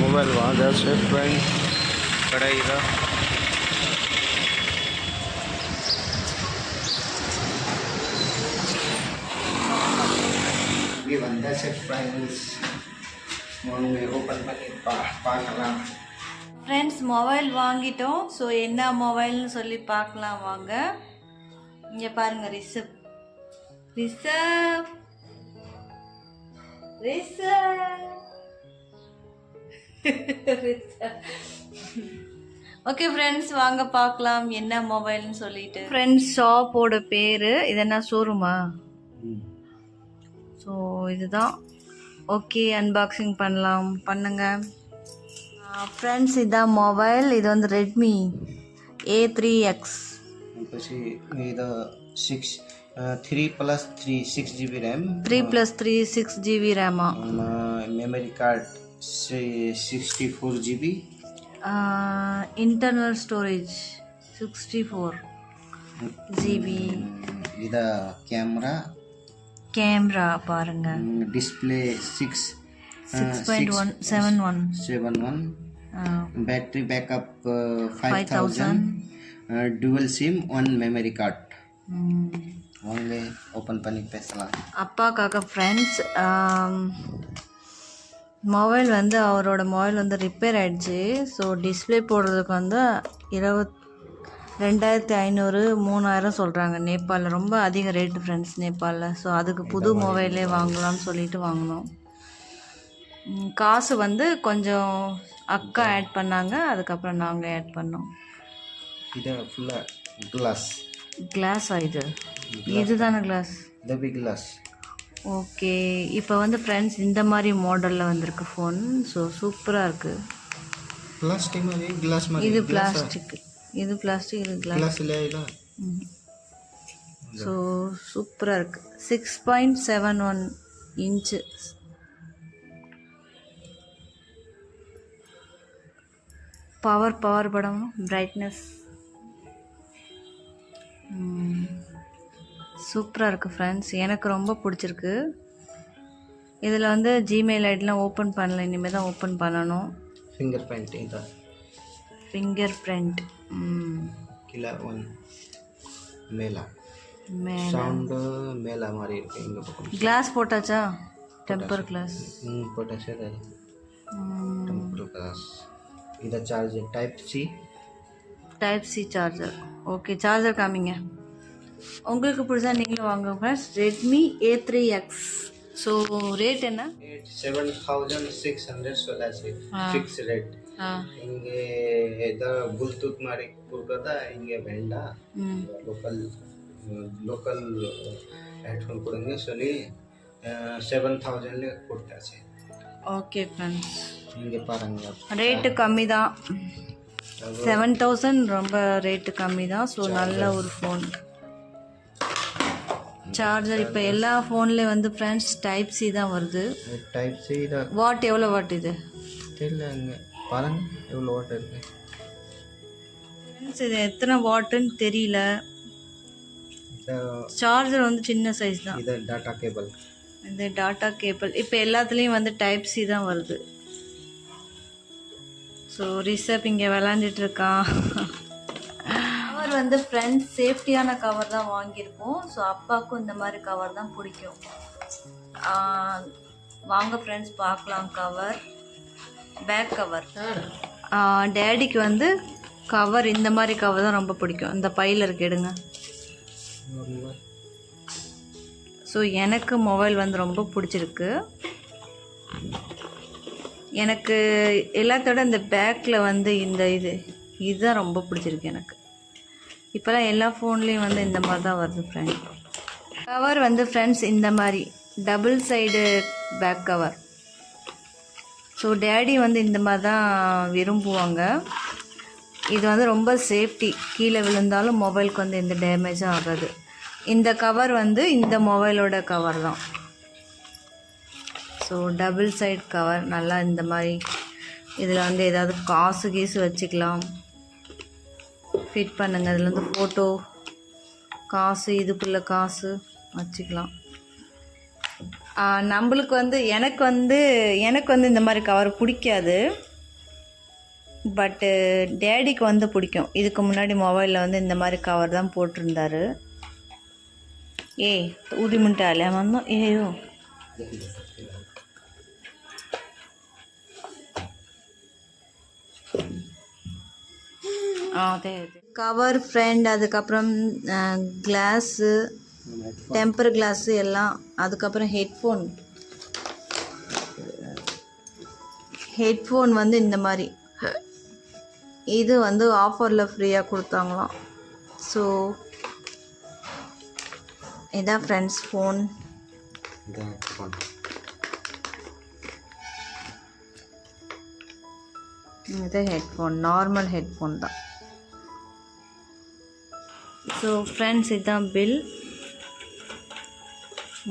Mobile વાંધા છે friend કઢાઈ રહ્યા भी बंदा பார்க்கலாம் ஃப்ரெண்ட்ஸ் மொபைல் வாங்கிட்டோம் ஸோ என்ன மொபைல்னு சொல்லி பார்க்கலாம் வாங்க. இங்கே பாருங்க ரிசிப்ட் ரிசப் ரிசப் ஓகே ஃப்ரெண்ட்ஸ் வாங்க பார்க்கலாம். என்ன மொபைல்னு சொல்லிட்டு. ஃப்ரெண்ட்ஸ் ஷாப்போட பேர் இது என்ன ஷோரூமா ஸோ இதுதான். ஓகே அன்பாக்சிங் பண்ணலாம். பண்ணுங்க. ஃப்ரெண்ட்ஸ் இதான் மொபைல் இது வந்து ரெட்மி ஏ த்ரீ எக்ஸ் પછી ಇದು six three plus three six G B RAM three plus three six GB rhema memory card sixty four G B internal storage sixty four GB ಇದ camera camera பாருங்க display six six point one seven one seven one battery backup five five thousand thousand dual SIM one memory card வாங்க open பண்ணி பேசலாம். அப்பாக்காக friends mobile வந்து அவரோட mobile வந்து repair ஆயிடுச்சு. So display போடுறதுக்கு வந்து இருபத் ரெண்டாயிரத்தி ஐநூறு மூணாயிரம் சொல்கிறாங்க நேபாளில் ரொம்ப அதிக ரேட்டு ஃப்ரெண்ட்ஸ் நேபாளில் ஸோ அதுக்கு புது மொபைலே வாங்கலாம்னு சொல்லிட்டு வாங்கினோம். காசு வந்து கொஞ்சம் அக்கா ஆட் பண்ணாங்க. அதுக்கப்புறம் நாங்கள் ஆட் பண்ணோம். இது ஃபுல்லாக கிளாஸ் கிளாஸா இது இதுதானே கிளாஸ் இது பி கிளாஸ் ஓகே இப்போ வந்து ஃப்ரெண்ட்ஸ் இந்த மாதிரி மாடலில் வந்திருக்கு ஃபோன் ஸோ சூப்பராக இருக்குது பிளாஸ்டிக் மாதிரி கிளாஸ் மாதிரி. இது பிளாஸ்டிக் இது பிளாஸ்டிக் இது கிளாஸ் இல்லையா ஸோ சூப்பராக இருக்குது six point seven one inch power power படம்? பிரைட்னஸ் சூப்பராக இருக்குது ஃப்ரெண்ட்ஸ் எனக்கு ரொம்ப பிடிச்சிருக்கு. இதில் வந்து ஜிமெயில் ஐடிலாம் ஓப்பன் பண்ணல. இனிமேல் தான் ஓப்பன் பண்ணணும் ஃபிங்கர் பிரிண்டிங் தான் ஃபிங்கர் பிரிண்ட் கிலோ ஒன் மேலா. சவுண்டு மேலா மாதிரி இருக்கு இந்த பக்கம். கிளாஸ் போட்டாச்சா? டெம்பர் கிளாஸ் ம் போட்டாச்சா. டெம்பர் கிளாஸ் இதை charger type C type C charger okay charger காமிங்க. உங்களுக்கு பிடிச்சா நீங்களும் வாங்க friends Redmi A three X so rate என்ன செவன் தௌசண்ட் சிக்ஸ் ஹண்ட்ரட் சொல்லாச்சு ஃபிக்ஸ் ரேட் இங்கே இதான் புல்தூத் மாதிரி கொடுக்கறதா இங்கே வேண்டாம் லோக்கல் லோக்கல் ஹெட்ஃபோன் கொடுங்க சொல்லி செவன் தௌசண்ட்ல கொடுத்தாச்சு. ஓகே ஃப்ரெண்ட்ஸ் இங்கே பாருங்க. ரேட்டு கம்மி தான் செவன் தௌசண்ட் ரொம்ப ரேட்டு கம்மி தான் ஸோ நல்ல ஒரு ஃபோன் சார்ஜர் இப்போ எல்லா ஃபோன்லேயும் வந்து ஃப்ரெண்ட்ஸ் டைப் சி தான் வருது. டைப் சி இதை வாட் எவ்வளோ வாட் இது? தெரியல இங்கே பாருங்க எவ்வளோ வாட் இருக்கு. ஃப்ரெண்ட்ஸ் இது எத்தனை வாட்டுன்னு தெரியல. சார்ஜர் வந்து சின்ன சைஸ் தான். இது டாட்டா கேபிள் இந்த டாட்டா கேபிள் இப்போ எல்லாத்துலேயும் வந்து டைப் சி தான் வருது. ஸோ ரிஷப் இங்கே விளாண்டுட்டு இருக்கான் கவர் வந்து ஃப்ரெண்ட்ஸ் சேஃப்டியான கவர் தான் வாங்கியிருக்கோம் ஸோ அப்பாவுக்கும் இந்த மாதிரி கவர் தான் பிடிக்கும். வாங்க ஃப்ரெண்ட்ஸ் பார்க்கலாம் கவர் பேக் கவர் டேடிக்கு வந்து கவர் இந்த மாதிரி கவர் தான் ரொம்ப பிடிக்கும். இந்த பையில் இருக்கு எடுங்க. ஸோ எனக்கு மொபைல் வந்து ரொம்ப பிடிச்சிருக்கு. எனக்கு எல்லாத்தோட இந்த பேக்கில் வந்து இந்த இது இதுதான் ரொம்ப பிடிச்சிருக்கு எனக்கு. இப்போலாம் எல்லா ஃபோன்லேயும் வந்து இந்த மாதிரி தான் வருது ஃப்ரெண்ட் கவர் வந்து ஃப்ரெண்ட்ஸ் இந்த மாதிரி. Double side back cover so daddy வந்து இந்த மாதிரி தான் விரும்புவாங்க. இது வந்து ரொம்ப சேஃப்டி கீழே விழுந்தாலும் மொபைலுக்கு வந்து எந்த டேமேஜும் ஆகாது. இந்த கவர் வந்து இந்த மொபைலோட கவர் தான். ஸோ டபுள் சைடு கவர் நல்லா இந்த மாதிரி. இதில் வந்து ஏதாவது காசு கீசு வச்சுக்கலாம். ஃபிட் பண்ணுங்கள் அதில் வந்து ஃபோட்டோ காசு இதுக்குள்ள காசு வச்சுக்கலாம். நம்மளுக்கு வந்து எனக்கு வந்து எனக்கு வந்து இந்த மாதிரி கவர் பிடிக்காது. பட்டு டேடிக்கு வந்து பிடிக்கும். இதுக்கு முன்னாடி மொபைலில் வந்து இந்த மாதிரி கவர் தான் போட்டிருந்தாரு. ஏய் உரிமுட்டாலே வந்தோம் ஏயோ அதே கவர் ஃப்ரெண்ட் அதுக்கப்புறம் கிளாஸு டெம்பர் கிளாஸு எல்லாம் அதுக்கப்புறம் ஹெட்ஃபோன் ஹெட்ஃபோன் வந்து இந்த மாதிரி. இது வந்து ஆஃபரில் ஃப்ரீயாக கொடுத்தாங்களாம். ஸோ இதான் ஃப்ரெண்ட்ஸ் ஃபோன் இது ஹெட்ஃபோன் நார்மல் ஹெட்ஃபோன் தான். ஸோ ஃப்ரெண்ட்ஸ் இதுதான் பில்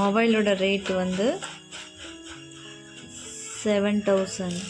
மொபைலோட ரேட் வந்து செவன் தௌசண்ட்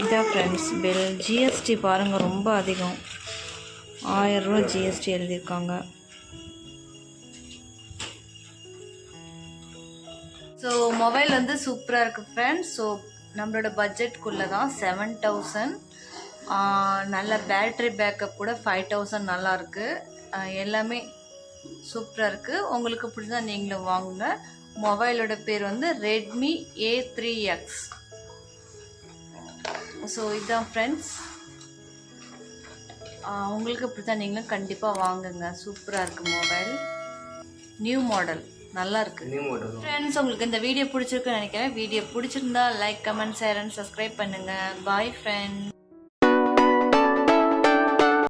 இதான் ஃப்ரெண்ட்ஸ் பில் ஜிஎஸ்டி பாருங்கள் ரொம்ப அதிகம். ஆயரூவா ஜிஎஸ்டி எழுதியிருக்காங்க. ஸோ மொபைல் வந்து சூப்பராக இருக்குது ஃப்ரெண்ட்ஸ் ஸோ நம்மளோட பட்ஜெட்குள்ளே தான் செவன் தௌசண்ட் நல்ல பேட்ரி பேக்கப் கூட ஃபைவ் தௌசண்ட் நல்லாயிருக்கு எல்லாமே சூப்பராக இருக்குது உங்களுக்கு பிடிச்சா நீங்களும் வாங்குங்க. மொபைலோட பேர் வந்து Redmi A three X so இதுதான் ஃப்ரெண்ட்ஸ் உங்களுக்கு பிடிச்சா நீங்களும் கண்டிப்பாக வாங்குங்க. சூப்பராக இருக்குது மொபைல் நியூ மாடல் நல்லா இருக்கு ஃப்ரெண்ட்ஸ் உங்களுக்கு இந்த வீடியோ பிடிச்சிருக்குன்னு நினைக்கிறேன். வீடியோ பிடிச்சிருந்தா like comment share and subscribe பண்ணுங்க. Bye friend